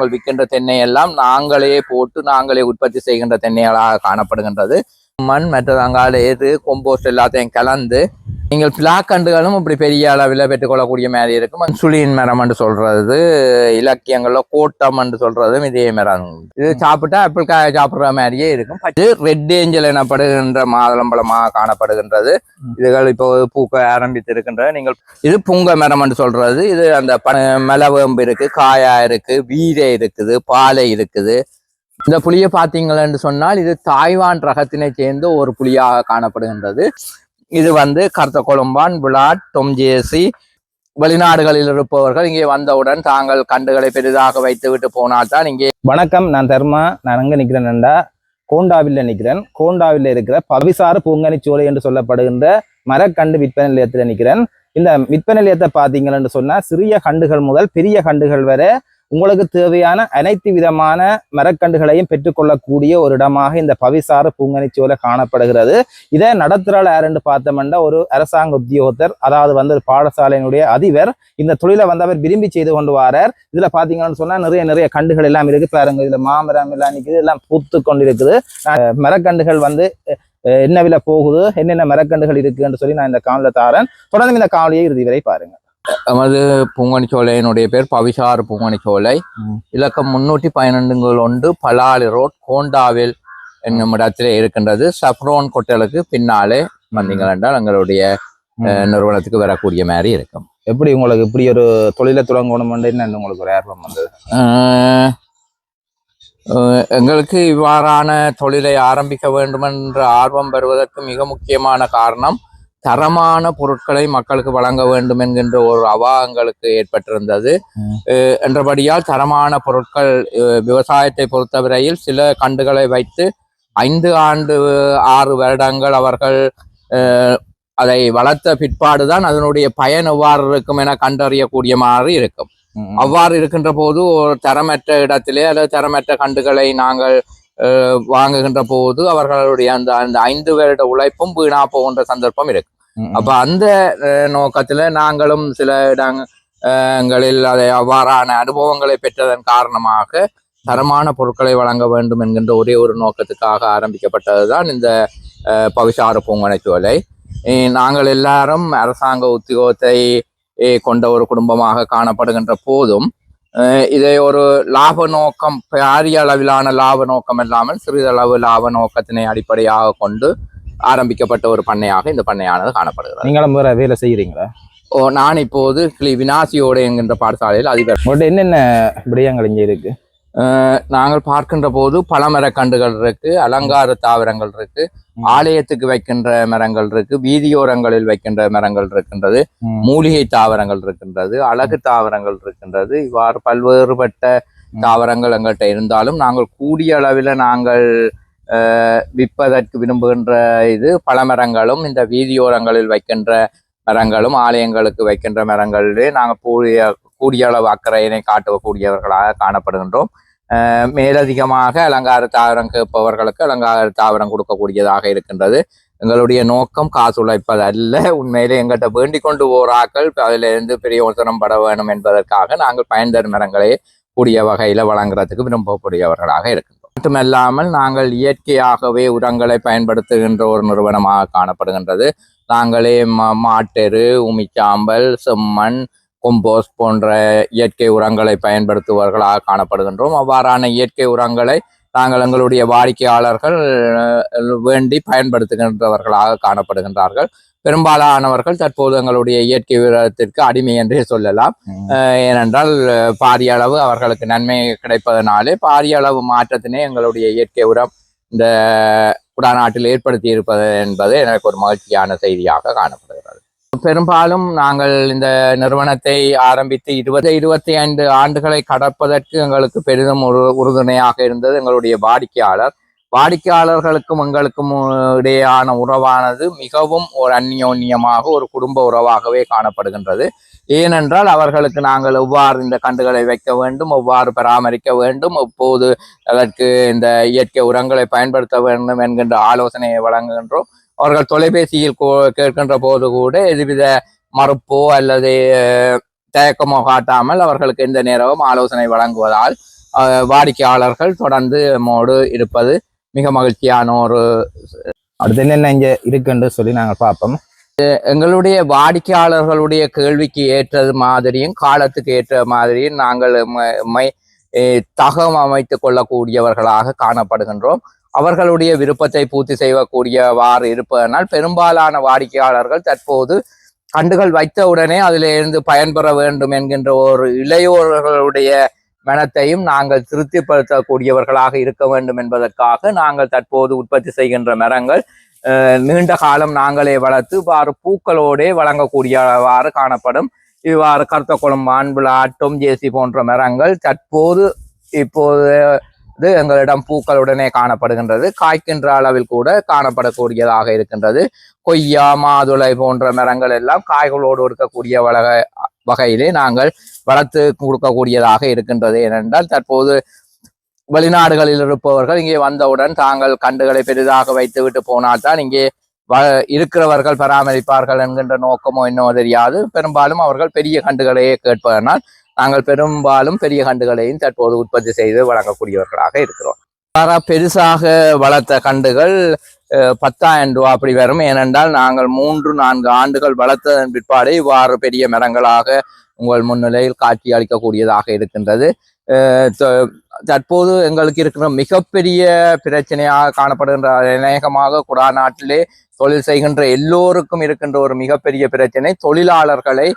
நாங்கள் விற்கின்ற தென்னை எல்லாம் நாங்களே போட்டு நாங்களே உற்பத்தி செய்கின்ற தென்னைகளாக காணப்படுகின்றது. மண் மற்றது அங்கால எது கொம்போஸ்ட் எல்லாத்தையும் கலந்து நீங்கள் பிளாக்கண்டுகளும் இப்படி பெரிய அளவில் பெற்றுக்கொள்ளக்கூடிய மாதிரி இருக்கும். சுழியின் மரம் என்று சொல்றது இலக்கியங்கள்ல கோட்டம் என்று சொல்றதும் இதே மரம். இது சாப்பிட்டா ஆப்பிள் காய சாப்பிடுற மாதிரியே இருக்கும். இது ரெட் ஏஞ்சல் எனப்படுகின்ற மாதுளம்பழமாக காணப்படுகின்றது. இதுகள் இப்போ பூக்க ஆரம்பித்து இருக்கின்றது நீங்கள் இது புங்க மரம் என்று சொல்றது. இது அந்த மலவேம்பு இருக்கு காயா இருக்கு வீரை இருக்குது பாலை இருக்குது. இந்த புளியை பார்த்தீங்களன்னு சொன்னால் இது தாய்வான் ரகத்தினை சேர்ந்த ஒரு புலியாக காணப்படுகின்றது. இது வந்து கருத்த கொழும்பான் விளாட் தொம்ஜேசி வெளிநாடுகளில் இருப்பவர்கள் இங்கே வந்தவுடன் தாங்கள் கண்டுகளை பெரிதாக வைத்து விட்டு போனால்தான் இங்கே. வணக்கம் நான் தர்மா. நான் அங்கே நிக்கிறேன்டா கோண்டாவில் நிற்கிறேன் கோண்டாவில் இருக்கிற பவிசார பூங்கனிச்சோலை என்று சொல்லப்படுகின்ற மரக்கண்டு விற்பனை நிலையத்தில் நிக்கிறேன். இந்த விற்பனை நிலையத்தை பார்த்தீங்கன்னு சொன்னா சிறிய கண்டுகள் முதல் பெரிய கண்டுகள் வரை உங்களுக்கு தேவையான அனைத்து விதமான மரக்கண்டுகளையும் பெற்றுக்கொள்ளக்கூடிய ஒரு இடமாக இந்த பவிசார பூங்கனிச்சோலை காணப்படுகிறது. இதை நடத்துறாள் யாருன்னு பார்த்தோம்னா ஒரு அரசாங்க உத்தியோகத்தர் அதாவது வந்து ஒரு பாடசாலையினுடைய அதிபர் இந்த தொழிலை வந்து அவர் விரும்பி செய்து கொண்டு வரார். இதுல பாத்தீங்கன்னு சொன்னா நிறைய நிறைய கண்டுகள் எல்லாம் இருக்கு. பாருங்க இதுல மாமரம் எல்லாம் நிற்குது எல்லாம் பூத்து கொண்டு இருக்குது அஹ் மரக்கண்டுகள் வந்து என்ன விலை போகுது என்னென்ன மரக்கண்டுகள் இருக்குன்னு சொல்லி நான் இந்த காணொலியில தாரேன். தொடர்ந்து இந்த காணொலியை இறுதி வரை பாருங்க. நமது பூங்கனி சோலையினுடைய பேர் பவிசார் பூங்கனி சோலை ம். இலக்கம் முன்னூற்றி பன்னெண்டுங்கள் ஒன்று பலாலி ரோட் கோண்டாவில் என்னும் இடத்திலே இருக்கின்றது. சப்ரோன் கொட்டலுக்கு பின்னாலே வந்தீங்கள் என்றால் எங்களுடைய நிறுவனத்துக்கு வரக்கூடிய மாதிரி இருக்கும். எப்படி உங்களுக்கு இப்படி ஒரு தொழிலை தொடங்கணும்னு உங்களுக்கு ஒரு ஆர்வம் வந்தது? எங்களுக்கு இவ்வாறான தொழிலை ஆரம்பிக்க வேண்டுமென்ற ஆர்வம் பெறுவதற்கு மிக முக்கியமான காரணம் தரமான பொருட்களை மக்களுக்கு வழங்க வேண்டும் என்கின்ற ஒரு அவா எங்களுக்கு ஏற்பட்டிருந்தது என்றபடியால் தரமான பொருட்கள் விவசாயத்தை பொறுத்தவரையில் சில கண்டுகளை வைத்து ஐந்து ஆண்டு ஆறு வருடங்கள் அவர்கள் அதை வளர்த்த பிற்பாடுதான் அதனுடைய பயன் எவ்வாறு இருக்கும் என கண்டறியக்கூடிய மாதிரி இருக்கும். அவ்வாறு இருக்கின்ற போது ஒரு தரமற்ற இடத்திலே அல்லது தரமற்ற கண்டுகளை நாங்கள் வாங்குகின்ற போது அவர்களுடைய அந்த அந்த ஐந்து வருட உழைப்பும் வீணா போகின்ற சந்தர்ப்பம் இருக்கு. அப்ப அந்த நோக்கத்துல நாங்களும் சில இடங்களில் அதை அவ்வாறான அனுபவங்களை பெற்றதன் காரணமாக தரமான பொருட்களை வழங்க வேண்டும் என்கின்ற ஒரே ஒரு நோக்கத்துக்காக ஆரம்பிக்கப்பட்டதுதான் இந்த அஹ், பவிசார பூங்கனை சோலை நாங்கள் எல்லாரும் அரசாங்க உத்தியோகத்தை கொண்ட ஒரு குடும்பமாக காணப்படுகின்ற போதும் இதை ஒரு லாப நோக்கம் பாரிய அளவிலான லாப நோக்கம் இல்லாமல் சிறிதளவு லாப நோக்கத்தினை அடிப்படையாக கொண்டு ஆரம்பிக்கப்பட்ட ஒரு பண்ணையாக இந்த பண்ணையானது காணப்படுகிறது நீங்களும் வேற வேலை செய்யறீங்களா ஓ நான் இப்போது கிளி வினாசியோடு என்கின்ற பாடசாலையில் அதிபர் என்னென்ன விடயங்கள் இங்க இருக்கு அஹ், நாங்கள் பார்க்கின்ற போது பழமரக் கண்டுகள் இருக்கு அலங்கார தாவரங்கள் இருக்கு. ஆலயத்துக்கு வைக்கின்ற மரங்கள் இருக்கு வீதியோரங்களில் வைக்கின்ற மரங்கள் இருக்கின்றது. மூலிகை தாவரங்கள் இருக்கின்றது அழகு தாவரங்கள் இருக்கின்றது இவ்வாறு பல்வேறுபட்ட. தாவரங்கள் எங்கள்கிட்ட இருந்தாலும் நாங்கள் கூடிய அளவில் நாங்கள் விற்பதற்கு விரும்புகின்ற இது பழமரங்களும் இந்த வீதியோரங்களில் வைக்கின்ற மரங்களும் ஆலயங்களுக்கு வைக்கின்ற மரங்களிலே நாங்கள் கூடிய கூடிய அளவு அக்கறையினை காட்டக்கூடியவர்களாக காணப்படுகின்றோம். மேலதிகமாக அலங்கார தாவரம் கேட்பவர்களுக்கு அலங்கார தாவரம் கொடுக்கக்கூடியதாக இருக்கின்றது. எங்களுடைய நோக்கம் காசு உழைப்பது அல்ல உண்மையிலே எங்கிட்ட வேண்டிக் கொண்டு போராக்கள் அதிலிருந்து பிரயோசனம் பட வேணும் என்பதற்காக நாங்கள் பயன் தரும் மரங்களை கூடிய வகையில வழங்குறதுக்கு விரும்பக்கூடியவர்களாக இருக்கின்றோம். மட்டுமல்லாமல் நாங்கள் இயற்கையாகவே உரங்களை பயன்படுத்துகின்ற ஒரு நிறுவனமாக காணப்படுகின்றது. நாங்களே மா- மாட்டெரு உமிச்சாம்பல் செம்மண் கொம்போஸ்ட் போன்ற இயற்கை உரங்களை பயன்படுத்துபவர்களாக காணப்படுகின்றோம். அவ்வாறான இயற்கை உரங்களை நாங்கள் எங்களுடைய வாடிக்கையாளர்கள் வேண்டி பயன்படுத்துகின்றவர்களாக காணப்படுகின்றார்கள். பெரும்பாலானவர்கள் தற்போது எங்களுடைய இயற்கை உரத்திற்கு அடிமை என்றே சொல்லலாம். ஏனென்றால் பாரிய அளவு அவர்களுக்கு நன்மை கிடைப்பதனாலே பாரிய அளவு மாற்றத்தினை எங்களுடைய இயற்கை உரம் இந்த குடாநாட்டில் ஏற்படுத்தி இருப்பது என்பது எனக்கு ஒரு மகிழ்ச்சியான செய்தியாக காணப்படுகிறது. பெரும்பாலும் நாங்கள் இந்த நிறுவனத்தை ஆரம்பித்து இருபது இருபத்தி ஐந்து ஆண்டுகளை கடப்பதற்கு எங்களுக்கு பெரிதும் உரு உறுதுணையாக இருந்தது எங்களுடைய வாடிக்கையாளர். வாடிக்கையாளர்களுக்கும் எங்களுக்கும் இடையேயான உறவானது மிகவும் ஒரு அந்நியோன்யமாக ஒரு குடும்ப உறவாகவே காணப்படுகின்றது. ஏனென்றால் அவர்களுக்கு நாங்கள் எவ்வாறு இந்த கண்டுகளை வைக்க வேண்டும் எவ்வாறு பராமரிக்க வேண்டும் எப்போது அதற்கு இந்த இயற்கை உரங்களை பயன்படுத்த வேண்டும் என்கின்ற ஆலோசனையை வழங்குகின்றோம். அவர்கள் தொலைபேசியில் கேட்கின்ற போது கூட எதுவித மறுப்போ அல்லது தயக்கமோ காட்டாமல் அவர்களுக்கு எந்த நேரமும் ஆலோசனை வழங்குவதால் வாடிக்கையாளர்கள் தொடர்ந்து நம்மோடு இருப்பது மிக மகிழ்ச்சியான ஒரு அடுத்து என்னென்ன இங்க இருக்குன்னு சொல்லி நாங்கள் பார்ப்போம். எங்களுடைய வாடிக்கையாளர்களுடைய கேள்விக்கு ஏற்றது மாதிரியும் காலத்துக்கு ஏற்ற மாதிரியும் நாங்கள் தகம் அமைத்துக் கொள்ளக்கூடியவர்களாக காணப்படுகின்றோம். அவர்களுடைய விருப்பத்தை பூர்த்தி செய்யக்கூடியவாறு இருப்பதனால் பெரும்பாலான வாடிக்கையாளர்கள் தற்போது கண்டுகள் வைத்த உடனே அதிலிருந்து பயன்பெற வேண்டும் என்கின்ற ஒரு இளையோர்களுடைய மனத்தையும் நாங்கள் திருப்திப்படுத்தக்கூடியவர்களாக இருக்க வேண்டும் என்பதற்காக நாங்கள் தற்போது உற்பத்தி செய்கின்ற மரங்கள் நீண்ட காலம் நாங்களே வளர்த்து இவ்வாறு பூக்களோடே வழங்கக்கூடியவாறு காணப்படும். இவ்வாறு கருத்தக்குளம் மாண்புல ஆட்டம் ஜேசி போன்ற மரங்கள் தற்போது இப்போது இது எங்களிடம் பூக்களுடனே காணப்படுகின்றது. காய்க்கின்ற அளவில் கூட காணப்படக்கூடியதாக இருக்கின்றது. கொய்யா மாதுளை போன்ற மரங்கள் எல்லாம் காய்களோடு இருக்கக்கூடிய வளக வகையிலே நாங்கள் வளர்த்து கொடுக்கக்கூடியதாக இருக்கின்றது. ஏனென்றால் தற்போது வெளிநாடுகளில் இருப்பவர்கள் இங்கே வந்தவுடன் தாங்கள் கண்டுகளை பெரிதாக வைத்துவிட்டு போனால்தான் இங்கே வ இருக்கிறவர்கள் பராமரிப்பார்கள் என்கின்ற நோக்கமோ என்னவோ தெரியாது. பெரும்பாலும் அவர்கள் பெரிய கண்டுகளையே கேட்பதனால் நாங்கள் பெரும்பாலும் பெரிய கண்டுகளையும் தற்போது உற்பத்தி செய்து வழங்கக்கூடியவர்களாக இருக்கிறோம். வேற பெருசாக வளர்த்த கண்டுகள் பத்தாயிரம் ரூபா அப்படி வரும். ஏனென்றால் நாங்கள் மூன்று நான்கு ஆண்டுகள் வளர்த்ததன் பிற்பாடு இவ்வாறு பெரிய மரங்களாக உங்கள் முன்னிலையில் காட்சி அளிக்கக்கூடியதாக இருக்கின்றது. த- தற்போது எங்களுக்கு இருக்கிற மிகப்பெரிய பிரச்சனையாக காணப்படுகின்ற அநேகமாக குடாநாட்டிலே தொழில் செய்கின்ற எல்லோருக்கும் இருக்கின்ற ஒரு மிகப்பெரிய பிரச்சனை தொழிலாளர்களை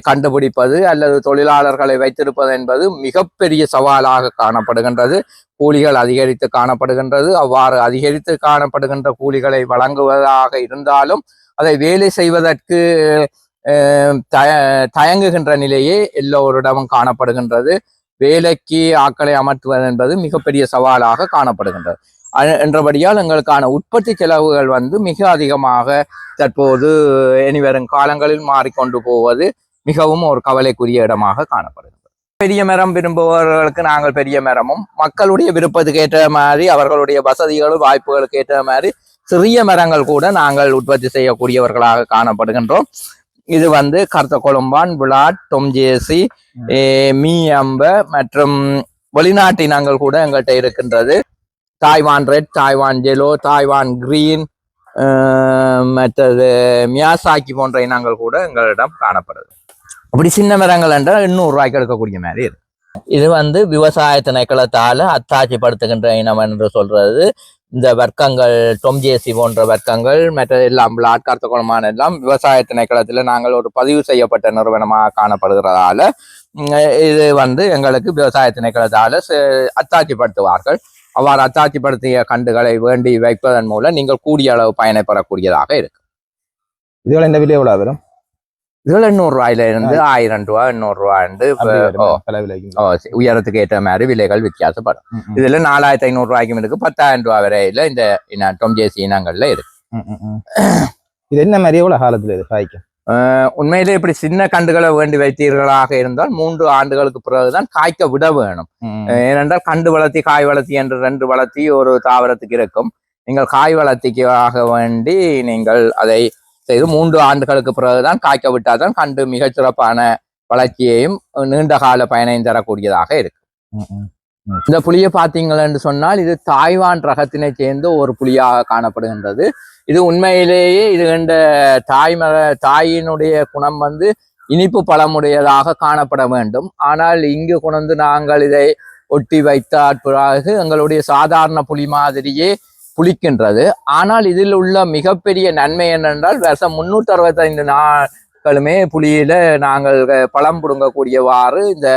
கண்டுபிடிப்பது அல்லது தொழிலாளர்களை வைத்திருப்பது என்பது மிகப்பெரிய சவாலாக காணப்படுகின்றது. கூலிகள் அதிகரித்து காணப்படுகின்றது. அவ்வாறு அதிகரித்து காணப்படுகின்ற கூலிகளை வழங்குவதாக இருந்தாலும் அதை வேலை செய்வதற்கு அஹ், தய- தயங்குகின்ற நிலையே எல்லோரிடமும் காணப்படுகின்றது. வேலைக்கு ஆட்களை அமர்த்துவது என்பது மிகப்பெரிய சவாலாக காணப்படுகின்றது. என்றபடியால் எங்களுக்கான உற்பத்தி செலவுகள் வந்து மிக அதிகமாக தற்போது இனிவரும் காலங்களில் மாறிக்கொண்டு போவது மிகவும் ஒரு கவலைக்குரிய இடமாக காணப்படுகிறது. பெரிய மரம் விரும்புபவர்களுக்கு நாங்கள் பெரிய மரமும் மக்களுடைய விருப்பத்துக்கு ஏற்ற மாதிரி அவர்களுடைய வசதிகளும் வாய்ப்புகளுக்கு ஏற்ற மாதிரி சிறிய மரங்கள் கூட நாங்கள் உற்பத்தி செய்யக்கூடியவர்களாக காணப்படுகின்றோம். இது வந்து கருத்த கொழும்பான் விளாட் தொம்ஜேசி eh, மீயம்ப மற்றும் வெளிநாட்டினங்கள் கூட எங்கள்கிட்ட இருக்கின்றது. Taiwan red Taiwan yellow Taiwan green மற்றது மியாசாக்கி போன்ற இனங்கள் கூட எங்களிடம் காணப்படுது அப்படி சின்ன மரங்கள் என்றால் எண்ணூறுரூவாய்க்கு எடுக்கக்கூடிய மாதிரி இருக்கு இது வந்து விவசாய திணைக்களத்தால் அத்தாட்சிப்படுத்துகின்ற இனம் என்று சொல்றது. இந்த வர்க்கங்கள் டொம்ஜேசி போன்ற வர்க்கங்கள் மற்ற எல்லாம் ஆட்கார்த்த குளமான எல்லாம் விவசாய திணைக்களத்தில் நாங்கள் ஒரு பதிவு செய்யப்பட்ட நிறுவனமாக காணப்படுகிறதால இது வந்து எங்களுக்கு விவசாய திணைக்களத்தால் அத்தாட்சிப்படுத்துவார்கள் அவ்வாறு அத்தாட்சிப்படுத்திய கண்டுகளை வேண்டி வைப்பதன் மூலம் நீங்கள் கூடிய அளவு பயனை பெறக்கூடியதாக இருக்கு. இதுல இந்த விலை எவ்வளவு வரும்? இதுல எண்ணூறு ரூபாயில இருந்து ஆயிரம் ரூபாய் எண்ணூறு ஓ, சி- உயரத்துக்கு ஏற்ற மாதிரி விலைகள் வித்தியாசப்படும். இதுல நாலாயிரத்தி ஐநூறு ரூபாய்க்கும் இருக்கு பத்தாயிரம் ரூபாய் வரையில இந்த டொம்ஜேசி இனங்கள்ல இருக்கு. இது என்ன மாதிரி எவ்வளவு காலத்துல இது காய்க்கும்? உண்மையிலே இப்படி சின்ன கண்டுகளை வேண்டி வைத்தீர்களாக இருந்தால் மூன்று ஆண்டுகளுக்கு பிறகுதான் காய்க்க விட வேணும். ஏனென்றால் கண்டு வளர்த்தி காய் வளர்த்தி என்று ரெண்டு வளர்த்தி ஒரு தாவரத்துக்கு இருக்கும். நீங்கள் காய் வளர்த்திக்காக வேண்டி நீங்கள் அதை செய்து மூன்று ஆண்டுகளுக்கு பிறகுதான் காய்க்க விட்டால்தான் கண்டு மிகச் சிறப்பான வளர்ச்சியையும் நீண்ட கால பயனையும் தரக்கூடியதாக இருக்கு ம், ம். இந்த புளியை பார்த்தீங்களென்று சொன்னால் இது தாய்வான் ரகத்தினை சேர்ந்த ஒரு புலியாக காணப்படுகின்றது. இது உண்மையிலேயே இது இந்த தாய்மர தாயினுடைய குணம் வந்து இனிப்பு பழமுடையதாக காணப்பட வேண்டும். ஆனால் இங்கு கொண்டு நாங்கள் இதை ஒட்டி வைத்த பிறகு எங்களுடைய சாதாரண புலி மாதிரியே புளிக்கின்றது. ஆனால் இதில் உள்ள மிகப்பெரிய நன்மை என்னென்றால் வருஷம் முன்னூற்றி அறுபத்தைந்து நாட்களுமே புலியில நாங்கள் பழம் புடுங்கக்கூடியவாறு இந்த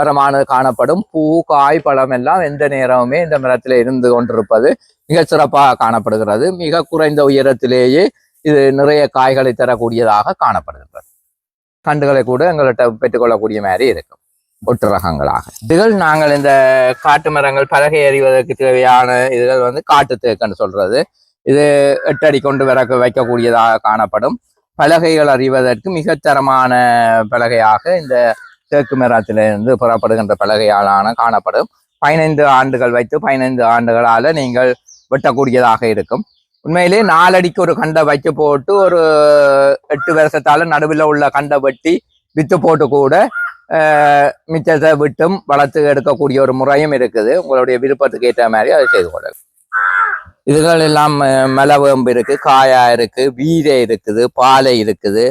மரமானது காணப்படும். பூ காய் பழம் எல்லாம் எந்த நேரமுமே இந்த மரத்தில் இருந்து கொண்டிருப்பது மிக சிறப்பாக காணப்படுகிறது. மிக குறைந்த உயரத்திலேயே இது நிறைய காய்களை தரக்கூடியதாக காணப்படுகின்றது. கண்டுகளை கூட எங்கள்கிட்ட பெற்றுக்கொள்ளக்கூடிய மாதிரி இருக்கும். ஒட்டு ரகங்களாக இதுகள் நாங்கள் இந்த காட்டு மரங்கள் பலகை எறிவதற்கு தேவையான இதுகள் வந்து காட்டு தேக்குன்னு சொல்றது. இது எட்டடி கொண்டு வர வைக்கக்கூடியதாக காணப்படும். பலகைகள் அறிவதற்கு மிகத்தரமான பலகையாக இந்த தேக்கு மேராத்திலிருந்து புறப்படுகின்ற பலகையாலான காணப்படும். பதினைந்து ஆண்டுகள் வைத்து பதினைந்து ஆண்டுகளால் நீங்கள் வெட்டக்கூடியதாக இருக்கும். உண்மையிலே நாலடிக்கு ஒரு கண்டை வைத்து போட்டு ஒரு எட்டு வருஷத்தால நடுவில் உள்ள கண்டை வெட்டி வித்து போட்டு கூட மிச்சத்தை விட்டும் வளர்த்து எடுக்கக்கூடிய ஒரு முறையும் இருக்குது. உங்களுடைய விருப்பத்துக்கு ஏற்ற மாதிரி அதை செய்து கொள்ளலாம். இதுகள் எல்லாம் அஹ், மலவேம்பு இருக்குது காயா இருக்கு வீரை இருக்குது பாலை இருக்குது.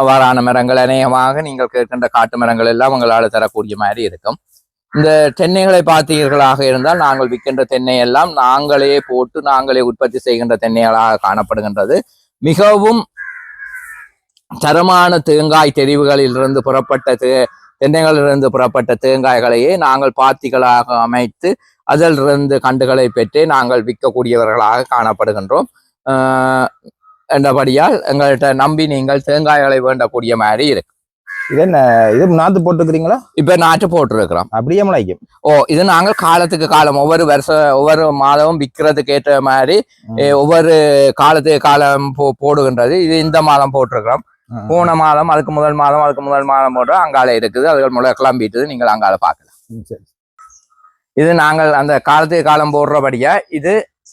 அவ்வாறான மரங்கள் அநேகமாக நீங்கள் கேட்கின்ற காட்டு மரங்கள் எல்லாம் உங்களால் தரக்கூடிய மாதிரி இருக்கும். இந்த தென்னைகளை பார்த்தீர்களாக இருந்தால் நாங்கள் விற்கின்ற தென்னை எல்லாம் நாங்களே போட்டு நாங்களே உற்பத்தி செய்கின்ற தென்னைகளாக காணப்படுகின்றது. மிகவும் தரமான தேங்காய் தெரிவுகளிலிருந்து புறப்பட்ட தே தென்னைகளிலிருந்து புறப்பட்ட தேங்காய்களையே நாங்கள் பாத்திகளாக அமைத்து அதிலிருந்து கண்டுகளை பெற்று நாங்கள் விற்கக்கூடியவர்களாக காணப்படுகின்றோம். ஆஹ் என்றபடியால் எங்கள்கிட்ட நம்பி நீங்கள் தேங்காய்களை வேண்டக்கூடிய மாதிரி இருக்கு. இது என்ன? இது நாத்து போட்டுக்கிறீங்களா இப்ப நாட்டு போட்டிருக்கிறோம். அப்படியே முளைக்கும். ஓ இது நாங்கள் காலத்துக்கு காலம் ஒவ்வொரு வருஷம் ஒவ்வொரு மாதமும் விற்கிறதுக்கு ஏற்ற மாதிரி ஒவ்வொரு காலத்துக்கு காலம் போ போடுகின்றது. இது இந்த மாதம் போட்டிருக்கிறோம். போன மாதம் அதுக்கு முதல் மாதம் அதுக்கு முதல் மாதம் போட்டோம் அங்கால இருக்குது. அதுகள் முளை கிளம்பிட்டுது நீங்கள் அங்கால பார்க்கலாம். இது நாங்கள் அந்த காலத்துக்கு காலம் போடுறபடியா இது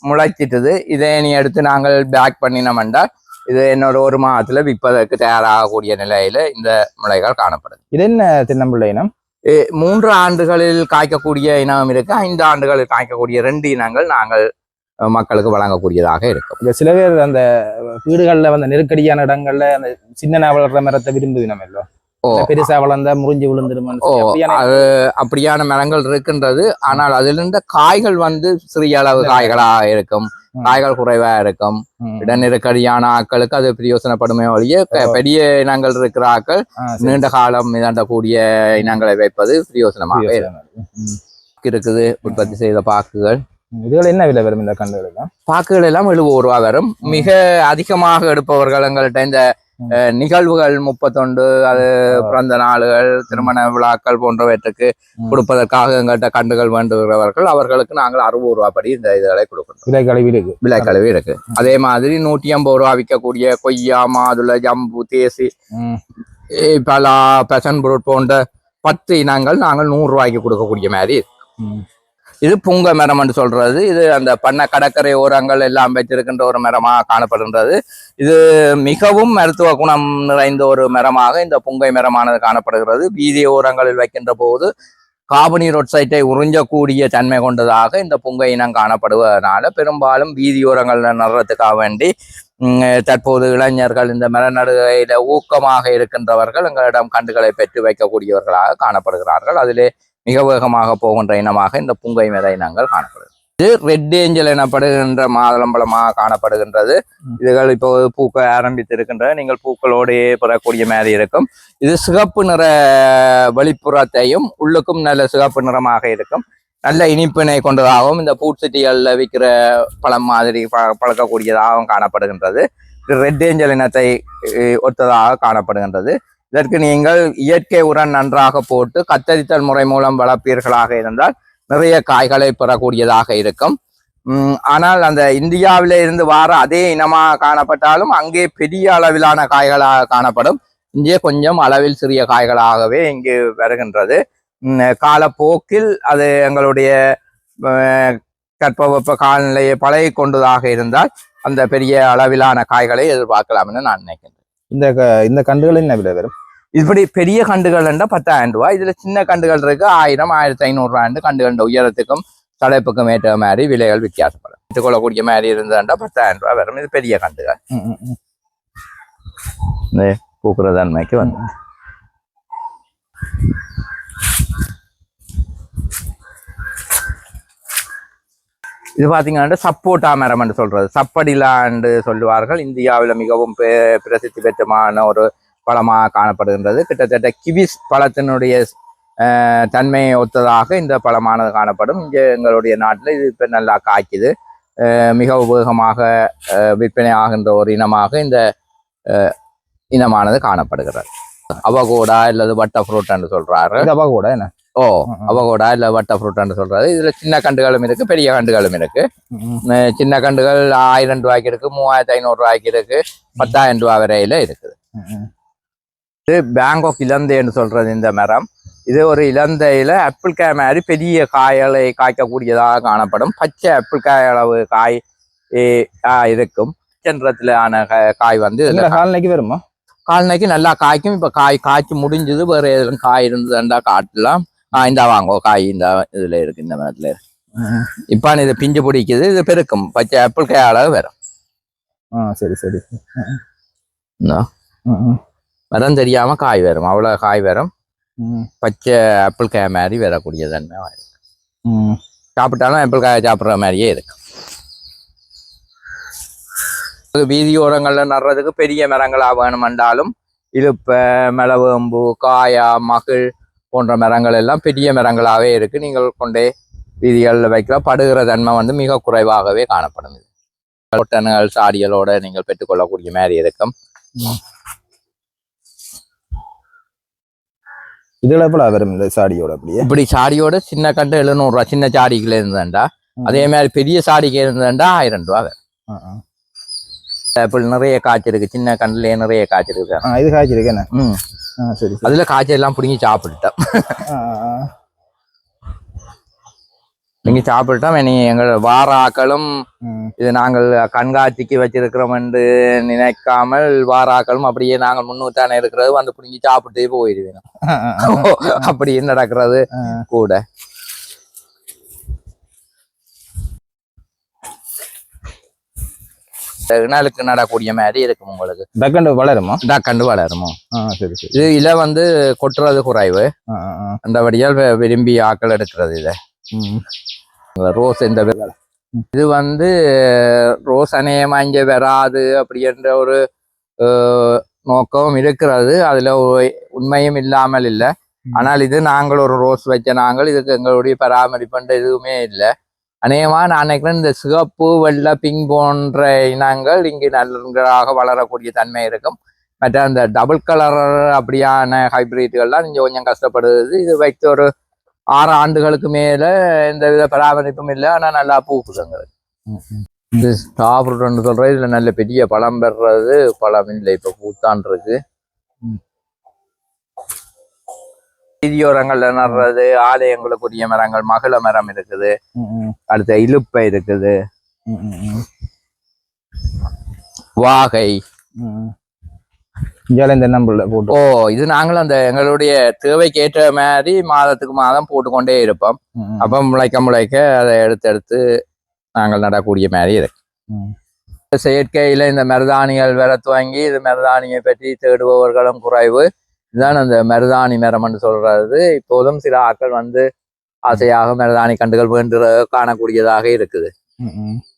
முளைச்சிட்டுது. இதை நீ எடுத்து நாங்கள் பேக் பண்ணினோம் என்றால் இது என்னோட ஒரு மாதத்துல விற்பதற்கு தயாராகக்கூடிய நிலையில இந்த முளைகள் காணப்படுது. இது என்ன தென்னம்பிள்ளை இனம்? மூன்று ஆண்டுகளில் காய்க்கக்கூடிய இனம் இருக்கு. ஐந்து ஆண்டுகளில் காய்க்கக்கூடிய ரெண்டு இனங்கள் நாங்கள் மக்களுக்கு வழங்கக்கூடியதாக இருக்கும். இந்த சில பேர் அந்த வீடுகள்ல வந்து நெருக்கடியான இடங்கள்ல அந்த சின்ன வளர்ற மரத்தை விரும்புவினம் இல்லோ பெருசா வளர்ந்தா முறிஞ்சு சொல்லி அப்படியான மரங்கள் இருக்கின்றது. ஆனால் அதிலிருந்த காய்கள் வந்து சிறிய அளவு காய்களாக இருக்கும். காய்கள் குறைவா இருக்கும். இட நெருக்கடியான ஆட்களுக்கு அது பிரயோசனப்படுமே ஒழிய. பெரிய இனங்கள் இருக்கிற ஆட்கள் ஆ, சரி. நீண்ட காலம் இதாண்டக்கூடிய இனங்களை வைப்பது பிரயோசனமாக. இருக்குது உற்பத்தி செய்த பாக்குகள். இதுகள் என்ன விலை வரும் இந்த கண்டுகள் எல்லாம்? பாக்குகள் எல்லாம் எழுபது ரூபா வரும். மிக அதிகமாக எடுப்பவர்கள் எங்கள்கிட்ட இந்த நிகழ்வுகள் முப்பத்தொண்டு அது பிறந்த நாளுகள் திருமண விழாக்கள் போன்றவற்றுக்கு. கொடுப்பதற்காக எங்கள்கிட்ட கண்டுகள் வேண்டுகிறவர்கள் அவர்களுக்கு நாங்கள் அறுபது ரூபா படி இந்த இதுகளை கொடுக்கின்றோம். விலை கழிவு இருக்கு. விலை கழுவி இருக்கு அதே மாதிரி நூற்றி ஐம்பது ரூபா விற்கக்கூடிய கொய்யா மாதுளை ஜம்பு தேசி பலா பெசன் புரூட் போன்ற பத்து இனங்கள் நாங்கள் நூறு ரூபாய்க்கு கொடுக்கக்கூடிய மாதிரி. இது புங்க மரம் என்று சொல்றது. இது அந்த பண்ண கடற்கரை ஓரங்கள் எல்லாம் வைத்திருக்கின்ற ஒரு மரமாக காணப்படுகின்றது. இது மிகவும் மருத்துவ குணம் நிறைந்த ஒரு மரமாக இந்த புங்கை மரமானது காணப்படுகிறது. வீதி ஓரங்களில் வைக்கின்ற போது காபனீர் ஒட்சைட்டை உறிஞ்சக்கூடிய தன்மை கொண்டதாக இந்த புங்கை இனம் காணப்படுவதனால பெரும்பாலும் வீதியோரங்களில் நடுறதுக்காக வேண்டி தற்போது இளைஞர்கள் இந்த மரநடுகையில ஊக்கமாக இருக்கின்றவர்கள் எங்களிடம் கண்டுகளை பெற்று வைக்கக்கூடியவர்களாக காணப்படுகிறார்கள். அதிலே மிக வேகமாக போகின்ற இனமாக இந்த புங்கை மேதை இனங்கள் காணப்படுகிறது இது ரெட் ஏஞ்சல் எனப்படுகின்ற மாதளம்பழமாக காணப்படுகின்றது. இதுகள் இப்போ பூக்க ஆரம்பித்திருக்கின்றன. நீங்கள் பூக்களோடையே பெறக்கூடிய மாதிரி இருக்கும். இது சிகப்பு நிற வெளிப்புறத்தையும் உள்ளுக்கும் நல்ல சிகப்பு நிறமாக இருக்கும். நல்ல இனிப்பினை கொண்டதாகவும் இந்த பூச்சிட்டிகளில் விற்கிற பழம் மாதிரி ப- பழக்கக்கூடியதாகவும் காணப்படுகின்றது. ரெட் ஏஞ்சல் இனத்தை ஒத்ததாக காணப்படுகின்றது. இதற்கு நீங்கள் இயற்கை உரம் நன்றாக போட்டு கத்தரித்தல் முறை மூலம் வளர்ப்பீர்களாக இருந்தால் நிறைய காய்களை பெறக்கூடியதாக இருக்கும். ஆனால் அந்த இந்தியாவில இருந்து வார அதே இனமாக காணப்பட்டாலும் அங்கே பெரிய அளவிலான காய்களாக காணப்படும். இங்கே கொஞ்சம் அளவில் சிறிய காய்களாகவே இங்கு வருகின்றது. காலப்போக்கில் அது எங்களுடைய கற்பவெப்ப காலநிலையை பழகி கொண்டதாக இருந்தால் அந்த பெரிய அளவிலான காய்களை எதிர்பார்க்கலாம் என்று நான் நினைக்கின்றேன். இந்த இந்த கண்டுகள் என்ன விலை வரும்? இப்படி பெரிய கண்டுகள் என்றால் பத்தாயிரம் ரூபாய். இதுல சின்ன கண்டுகள் இருக்கு ஆயிரம் ஆயிரத்தி ஐநூறு ரூபாய் கண்டுகள் உயரத்துக்கும் தலைப்புக்கும் ஏற்ற மாதிரி விலைகள் வித்தியாசப்படும். எடுத்துக்கொள்ளக்கூடிய மாதிரி இருந்ததுண்டா பத்தாயிரம் ரூபாய் வரும். இது பெரிய கண்டுகள் ம், ம், ம். இந்த பூக்குற தன்மைக்கு வந்து. இது பார்த்தீங்கன்னா சப்போட்டா மரம் என்று சொல்றது. என்று சொல்லுவார்கள். இந்தியாவில் மிகவும் பெ- பிரசித்தி பெற்றமான ஒரு பழமாக காணப்படுகின்றது. கிட்டத்தட்ட கிவிஸ் பழத்தினுடைய தன்மையை ஒத்ததாக இந்த பழமானது காணப்படும். இங்கே எங்களுடைய நாட்டில் இது இப்போ நல்லா காய்க்குது. மிக வேகமாக விற்பனை ஆகின்ற ஒரு இனமாக இந்த இனமானது காணப்படுகிறது. அவகோடா அல்லது பட்டர் ஃப்ரூட் என்று சொல்கிறார்கள் அவகோடா என்ன? ஓ. அவகோடா இல்ல வட்ட ஃப்ரூட் என்று சொல்றது இதுல சின்ன கண்டுகளும் இருக்கு பெரிய கண்டுகளும் இருக்கு. சின்ன கண்டுகள் ஆயிரம் ரூபாய்க்கு இருக்கு மூவாயிரத்தி ஐநூறு ரூபாய்க்கு இருக்கு பத்தாயிரம் ரூபாய் வரையில இருக்குது. இது பேங்காக் இலந்தைன்னு சொல்றது இந்த மரம். இது ஒரு இலந்தையில ஆப்பிள் காய் மாதிரி பெரிய காய்களை காய்க்கக்கூடியதாக காணப்படும். பச்சை ஆப்பிள் காய் அளவு காய் இருக்கும். சென்றத்துல ஆன காய் வந்து காலநிலைக்கு வருமா? கால்நடைக்கு நல்லா காய்க்கும். இப்ப காய் காய்ச்சி முடிஞ்சது வேற எதுவும் காய் இருந்ததுண்டா காட்டலாம். ஆ இந்தா வாங்கோ காய் இந்த இதுல இருக்கு இந்த மரத்துல. இப்ப இது பிஞ்சு பிடிக்குது இது பெருக்கும். பச்சை ஆப்பிள் காய் அளவு வரும். ஆ சரி சரி. மரம் தெரியாம காய் வரும். அவ்வளவு காய் வரும். பச்சை ஆப்பிள் காய் மாதிரி வரக்கூடிய தன்மை வரும். ம். சாப்பிட்டாலும் ஆப்பிள் காய் சாப்பிட்ற மாதிரியே இருக்கு இது வீதியோரங்கள்ல நடுறதுக்கு பெரிய மரங்களா வேணுமென்றாலும் இலுப்பை மிளவேம்பு காயா மகிழ் போன்ற மரங்கள் எல்லாம் பெரிய மரங்களாவே இருக்கு. நீங்கள் கொண்டே வீதிகளில் வைக்கலாம். படுகிற தன்மை வந்து மிக குறைவாகவே காணப்படும் இது ஒட்டன்கள் சாடிகளோட நீங்கள் பெற்றுக்கொள்ளக்கூடிய மாதிரி இருக்கும். இதுல எவ்வளவு வரும் இந்த சாடியோட அப்படியே? இப்படி சாடியோட சின்ன கண்டு எழுநூறுவா சின்ன சாடிக்குள்ள இருந்தேன்டா. அதே மாதிரி பெரிய சாடிக்கு இருந்தேன்டா ஆயிரம் ரூபா வரும். ஆப்பிள் நிறைய காய்ச்சிருக்கு. சின்ன கண்டுலயே நிறைய காய்ச்சிருக்கு. இது காய்ச்சிருக்கு என்ன? ம். சரி அதுல காய்ச்சல் எல்லாம் பிடிங்கி ஆ. பிடிங்கி சாப்பிட்டுட்டோம் இனி எங்கள் வார ஆக்களும் இது நாங்கள் கண்காட்சிக்கு வச்சிருக்கிறோம் என்று நினைக்காமல் வாராக்களும் அப்படியே நாங்கள் முன்னூத்தானே இருக்கிறது வந்து பிடிங்கி சாப்பிட்டு போயிடுவேன் ஆ, ஆ, ஆ. அப்படி நடக்கிறது. கூட இணலுக்கு நடக்கூடிய மாதிரி இருக்கும் உங்களுக்கு. டக்குன்னு வளருமா? கண்டு வளருமோ? சரி சரி. இது இலை வந்து கொட்டுறது குறைவு. ஆ. அந்தபடியால் விரும்பி ஆக்கள் எடுக்கிறது இதை. ரோஸ் இந்த இது வந்து ரோஸ் அநேகமா இங்க வராது அப்படின்ற ஒரு அஹ், நோக்கம் இருக்கிறது. அதுல உண்மையும் இல்லாமல் இல்லை. ஆனால் இது நாங்கள் ஒரு ரோஸ் வச்ச நாங்கள் இதுக்கு எங்களுடைய பராமரிப்புன்ற எதுவுமே இல்லை. அநேகமாக நான் நினைக்கிறேன் இந்த சிகப்பு வெள்ளை பிங்க் போன்ற இனங்கள் இங்கு நன்றாக வளரக்கூடிய தன்மை இருக்கும். மற்ற அந்த டபுள் கலர் அப்படியான ஹைபிரிட்கள்லாம் இங்கே கொஞ்சம் கஷ்டப்படுது. இது வைத்த ஒரு ஆறு ஆண்டுகளுக்கு மேல எந்த வித பராமரிப்பும் இல்லை. ஆனா நல்லா பூக்குதுங்க ம், ம். இது ஸ்டார் ஃப்ரூட்னு இதுல நல்ல பெரிய பழம் பெறுறது பழம் இல்லை. இப்போ பூத்தான் இருக்கு ம். வீதியோரங்கள்ல நடுறது ஆலயங்களுக்குரிய மரங்கள் மகிழ மரம் இருக்குது. அடுத்த இலுப்பை இருக்குது. வாகை. இந்த நம்பர்ல போட்டு ஓ இது நாங்களும் அந்த எங்களுடைய தேவைக்கு ஏற்ற மாதிரி மாதத்துக்கு மாதம் போட்டுக்கொண்டே இருப்போம். அப்ப முளைக்க முளைக்க அதை எடுத்து எடுத்து நாங்கள் நடக்கூடிய மாதிரி இருக்கு. செயற்கையில இந்த மருதாணிகள் வர துவங்கி இது மருதாணியை பற்றி தேடுபவர்களும் குறைவு. இதுதான் அந்த மருதாணி மரம்னு சொல்றது இப்போதும் சில ஆட்கள் வந்து ஆசையாக மருதாணி கண்டுகள் வேண்டு காணக்கூடியதாக இருக்குது.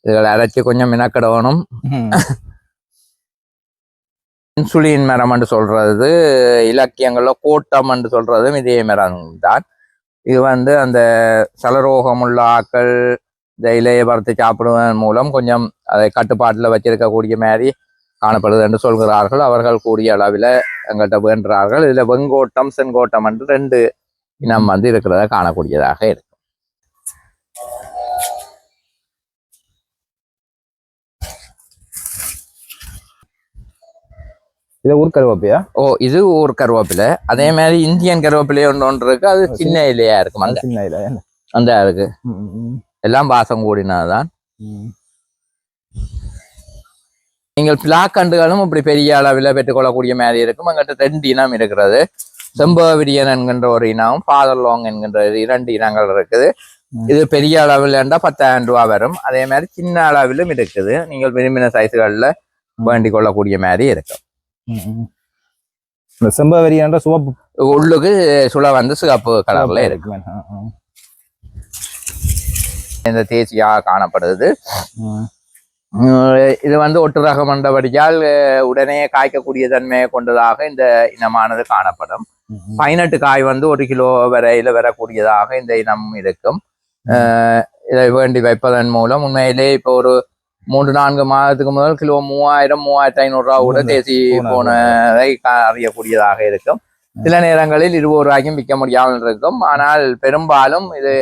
இதுகளை அரைச்சி கொஞ்சம் மினக்கிடணும் ம். இன்சுலின் மரம்னு சொல்றது இலக்கியங்கள்ல கோட்டம்னு சொல்றதும் இதே மரம் தான் இது வந்து அந்த சலரோகம் உள்ள ஆக்கள் இந்த இலையை வறுத்து சாப்பிடுவதன் மூலம் கொஞ்சம் அதை கட்டுப்பாட்டில் வச்சிருக்கக்கூடிய மாதிரி காணப்படுது என்று சொல்கிறார்கள். அவர்கள் கூடிய அளவில் எங்கள்கிட்ட வேண்டுறார்கள். இதுல வெங்கோட்டம் செங்கோட்டம் என்று ரெண்டு இனம் வந்து இருக்கிறத காணக்கூடியதாக இருக்கு. இதை ஊர் கருவேப்பியா ஓ இது ஒரு கருவேப்பிலை. அதே மாதிரி இந்தியன் கருவேப்பிலை ஒன்று ஒன்று இருக்கு. அது சின்ன இலையா இருக்கும் அந்த சின்ன இல்ல அந்த இருக்கு. எல்லாம் வாசம் கூடினதுதான். ம். நீங்கள் பிளாக்கண்டுகளும் இப்படி பெரிய அளவில் பெற்றுக்கொள்ளக்கூடிய மாதிரி இருக்கும். எங்கிட்ட ரெண்டு இனம் இருக்கிறது. செம்பவிரியன் என்கின்ற ஒரு இனம் ஃபாதர்லாங் என்கின்ற இரண்டு இனங்கள் இருக்குது. இது பெரிய அளவில் இருந்தால் பத்தாயிரம் ரூபா வரும். அதே மாதிரி சின்ன அளவிலும் இருக்குது. நீங்கள் விரும்பின சைஸுகளில் வேண்டிக் கொள்ளக்கூடிய மாதிரி இருக்கும். இந்த செம்பவரி என்ற சிவப்பு உள்ளுக்கு சுளை வந்து சிவப்பு கலர்ல இருக்கு. இந்த தேசியாக காணப்படுது. இது வந்து ஒட்டு ரகம் என்றபடியால் அஹ், உடனே காய்க்கக்கூடிய தன்மையை கொண்டதாக இந்த இனமானது காணப்படும். பதினெட்டு காய் வந்து ஒரு கிலோ வரையில வரக்கூடியதாக இந்த இனம் இருக்கும். இதை வேண்டி வைப்பதன் மூலம் உண்மையிலே இப்போ ஒரு மூன்று நான்கு மாதத்துக்கு முதல் கிலோ மூவாயிரம் மூவாயிரத்தி ஐநூறு ரூபா கூட தேசி போன- போனதை அறியக்கூடியதாக இருக்கும். சில நேரங்களில் இருபது ரூபாய்க்கும் விற்க முடியாமல் இருக்கும். ஆனால் பெரும்பாலும் இது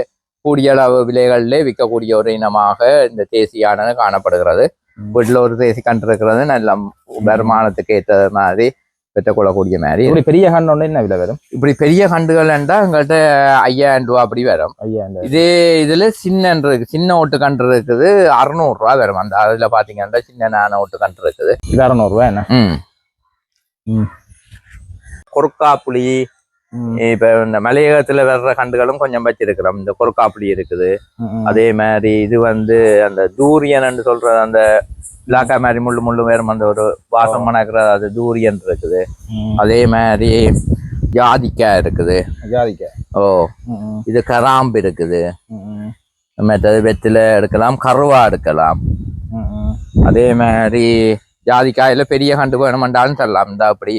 கூடிய அளவு விலைகளிலே விற்கக்கூடிய ஒரு இனமாக இந்த தேசியானது காணப்படுகிறது. வீட்டில் ஒரு தேசி கன்று இருக்கிறது நல்ல வருமானத்துக்கு ஏற்ற மாதிரி பெற்றுக்கொள்ளக்கூடிய மாதிரி. இப்படி பெரிய ஒண்ணு என்ன விலை வரும்? இப்படி பெரிய கண்டுகள் என்றால் எங்கள்கிட்ட ஐயாயிரம் ரூபா அப்படி வரும். ஐயா இந்த இதே இதுல சின்ன இருக்கு சின்ன ஓட்டு கன்று இருக்குது. அறுநூறு ரூபா வரும். அந்த அதுல பாத்தீங்கன்னா சின்ன நான ஓட்டு கன்று இருக்குது. இது அறநூறுவா என்ன? ம். ம். கொருக்கா புளி இப்ப இந்த மலையகத்துல வர்ற கண்டுகளும் கொஞ்சம் வச்சிருக்கிறோம். இந்த கொருக்கா புளி இருக்குது. அதே மாதிரி இது வந்து அந்த தூரியன் சொல்ற அந்த இலாக்கா மாதிரி முள்ளு முள்ளு வேறும் அந்த ஒரு வாசம் மணக்கிற அது தூரியன் இருக்குது. அதே மாதிரி ஜாதிக்காய் இருக்குது. ஜாதிக்காய் ஓ. இது கராம்பு இருக்குது. மற்றது வெத்தில எடுக்கலாம் கருவா எடுக்கலாம். அதே மாதிரி ஜாதிக்காயில பெரிய கண்டு வேணுமென்றாலும் தரலாம். இந்த அப்படி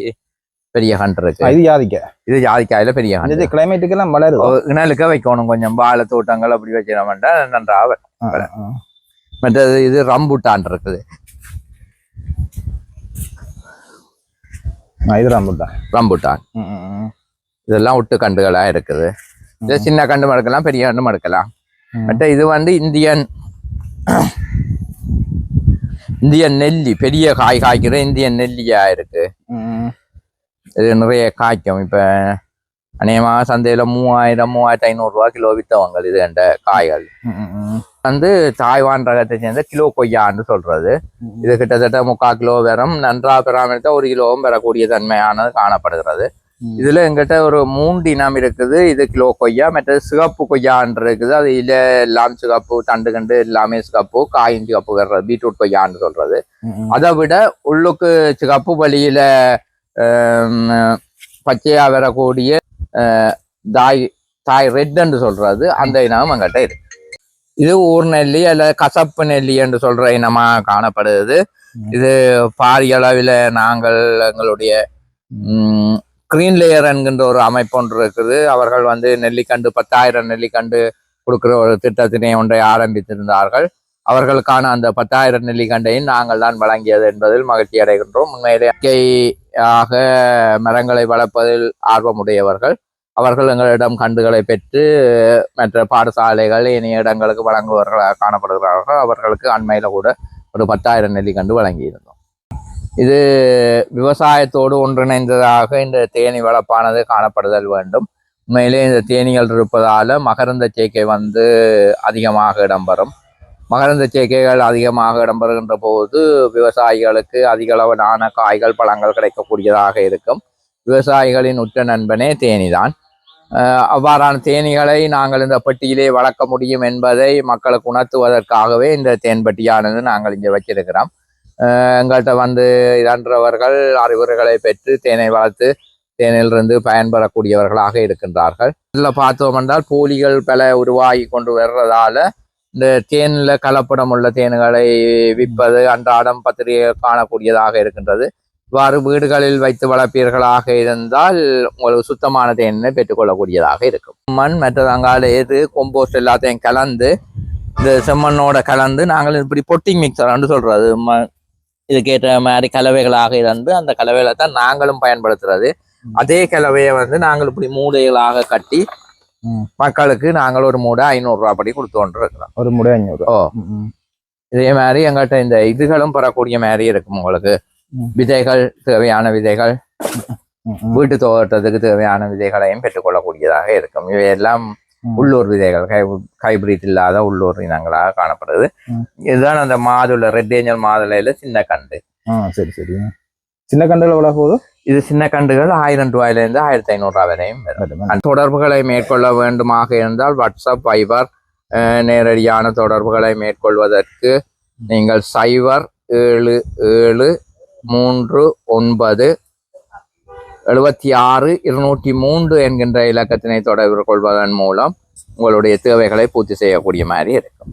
பெரிய கண்டு ஆ, இருக்கு இது ஜாதிக்காய் இது ஜாதிக்காயில பெரிய கண்டு இது கிளைமேட்டுக்கு எல்லாம் வளருது இணலுக்க வைக்கணும் கொஞ்சம். வாழை தோட்டங்கள் அப்படி வச்சிடமாட்டா நன்றாக. மற்றது இது ரம்புட்டான் இருக்குது. இது ரம்புட்டான். ரம்புட்டான். இதெல்லாம் ஒட்டு கண்டுகளா இருக்குது. இது சின்ன கண்டு மடுக்கலாம் பெரிய கண்டு மடுக்கலாம். மற்ற இது வந்து இந்தியன் இந்தியன் நெல்லி பெரிய காய் காய்க்கிற இந்தியன் நெல்லியா இருக்கு. இது நிறைய காய்க்கும். இப்ப அநேகமாக சந்தையில மூவாயிரம் மூவாயிரத்தி ஐநூறு ரூபா கிலோ வித்தவங்க இது என்ற காய்கள். வந்து தாய்வான் ரகத்தை சேர்ந்த கிலோ கொய்யான்னு சொல்றது. இது கிட்டத்தட்ட முக்கால் கிலோ வரும் நன்றா பெறாமத்த ஒரு கிலோவும் பெறக்கூடிய தன்மையானது காணப்படுகிறது. இதுல எங்கிட்ட ஒரு மூன்று இனம் இருக்குது. இது கிலோ கொய்யா மற்றது சிகப்பு கொய்யான்னு இருக்குது. அது இல எல்லாம் சிகப்பு தண்டு கண்டு எல்லாமே சிகப்பு காயும் சிகப்பு வர்றது பீட்ரூட் கொய்யான்னு சொல்றது. அதை விட உள்ளுக்கு சிகப்பு வழியில ஆம், பச்சையா வரக்கூடிய தாய் தாய் ரெட்ன்னு சொல்றது அந்த இனம் எங்கிட்ட இருக்கு. இது ஊர் நெல்லி அல்ல கசப்பு நெல்லி என்று சொல்ற இனமா காணப்படுது. இது பாரிய அளவில் நாங்கள் எங்களுடைய கிரீன் லேயர் என்கின்ற ஒரு அமைப்பு ஒன்று இருக்குது. அவர்கள் வந்து நெல்லிக்கண்டு பத்தாயிரம் நெல்லிக்கண்டு கொடுக்கிற ஒரு திட்டத்தினை ஒன்றை ஆரம்பித்திருந்தார்கள். அவர்களுக்கான அந்த பத்தாயிரம் நெல்லிக்கண்டையும் நாங்கள் தான் வழங்கியது என்பதில் மகிழ்ச்சி அடைகின்றோம். உண்மையிலே இயற்கையாக மரங்களை வளர்ப்பதில் ஆர்வமுடையவர்கள். அவர்கள் எங்களிடம் கண்டுகளை பெற்று மற்ற பாடசாலைகள் இனிய இடங்களுக்கு வழங்குபவர்களாக காணப்படுகிறார்கள். அவர்களுக்கு அண்மையில கூட ஒரு பத்தாயிரம் நெல்லிக்கண்டு வழங்கியிருந்தோம். இது விவசாயத்தோடு ஒன்றிணைந்ததாக இந்த தேனி வளர்ப்பானது காணப்படுதல் வேண்டும். உண்மையிலே இந்த தேனீகள் இருப்பதால் மகரந்த சேர்க்கை வந்து அதிகமாக இடம்பெறும். மகரந்த சேர்க்கைகள் அதிகமாக இடம்பெறுகின்ற போது விவசாயிகளுக்கு அதிக அளவிலான காய்கள் பழங்கள் கிடைக்கக்கூடியதாக இருக்கும். விவசாயிகளின் உற்ற நண்பனே தேனிதான். அவ்வாறான தேனீகளை நாங்கள் இந்த பெட்டியிலே வளர்க்க முடியும் என்பதை மக்களுக்கு உணர்த்துவதற்காகவே இந்த தேன்பட்டியானது நாங்கள் இங்கே வச்சிருக்கிறோம். எங்கள்கிட்ட வந்து இதன்றவர்கள் அறிவுரைகளை பெற்று தேனை வளர்த்து தேனிலிருந்து பயன்பெறக்கூடியவர்களாக இருக்கின்றார்கள். இதில் பார்த்தோம் என்றால் போலிகள் பல உருவாகி கொண்டு வர்றதால இந்த தேனில் கலப்படம் உள்ள தேன்களை விற்பது அன்றாடம் பத்திரிகை காணக்கூடியதாக இருக்கின்றது. இவ்வாறு வீடுகளில் வைத்து வளர்ப்பீர்களாக இருந்தால் உங்களுக்கு சுத்தமான தேனை பெற்றுக்கொள்ளக்கூடியதாக இருக்கும். மண் மற்றது அங்கால எது கொம்போஸ்ட் எல்லாத்தையும் கலந்து இந்த செம்மண்ணோட கலந்து நாங்கள் இப்படி பொட்டிங் மிக்சர்னு சொல்றது. ம இதுக்கேற்ற மாதிரி கலவைகளாக இருந்து அந்த கலவைகளை தான் நாங்களும் பயன்படுத்துறது. அதே கலவையை வந்து நாங்கள் இப்படி மூடைகளாக கட்டி. மக்களுக்கு நாங்கள் ஒரு மூடை ஐநூறு ரூபா படி கொடுத்து கொண்டு இருக்கிறோம். ஒரு முறை அஞ்சூறு ஓ. இதே மாதிரி எங்கள்கிட்ட இந்த இதுகளும் பெறக்கூடிய மாதிரி இருக்கும் உங்களுக்கு. விதைகள் தேவையான விதைகள். வீட்டு தோட்டத்துக்கு தேவையான விதைகளையும் பெற்றுக்கொள்ளக்கூடியதாக இருக்கும். இவையெல்லாம். உள்ளூர் விதைகள் ஹை ஹைபிரிட் இல்லாத உள்ளூர் இனங்களாக காணப்படுது. இதுதான் அந்த மாதுளை ரெட் ஏஞ்சல் மாதுளையில சின்ன கண்டு. சரி சரி. சின்ன கண்டுகள் எவ்வளோ போகுது? இது சின்ன கண்டுகள் ஆயிரம் ரூபாயிலிருந்து ஆயிரத்தி ஐநூறு ரூபாய் வரையும் வரும். தொடர்புகளை மேற்கொள்ள வேண்டுமாக இருந்தால் வாட்ஸ்அப் ஃபைபர் அஹ், நேரடியான தொடர்புகளை மேற்கொள்வதற்கு நீங்கள் சைபர் ஏழு ஏழு மூன்று ஒன்பது எழுபத்தி ஆறு இருநூற்றி மூன்று என்கின்ற இலக்கத்தினை தொடர்பு கொள்வதன் மூலம் உங்களுடைய தேவைகளை பூர்த்தி செய்யக்கூடிய மாதிரி இருக்கும்.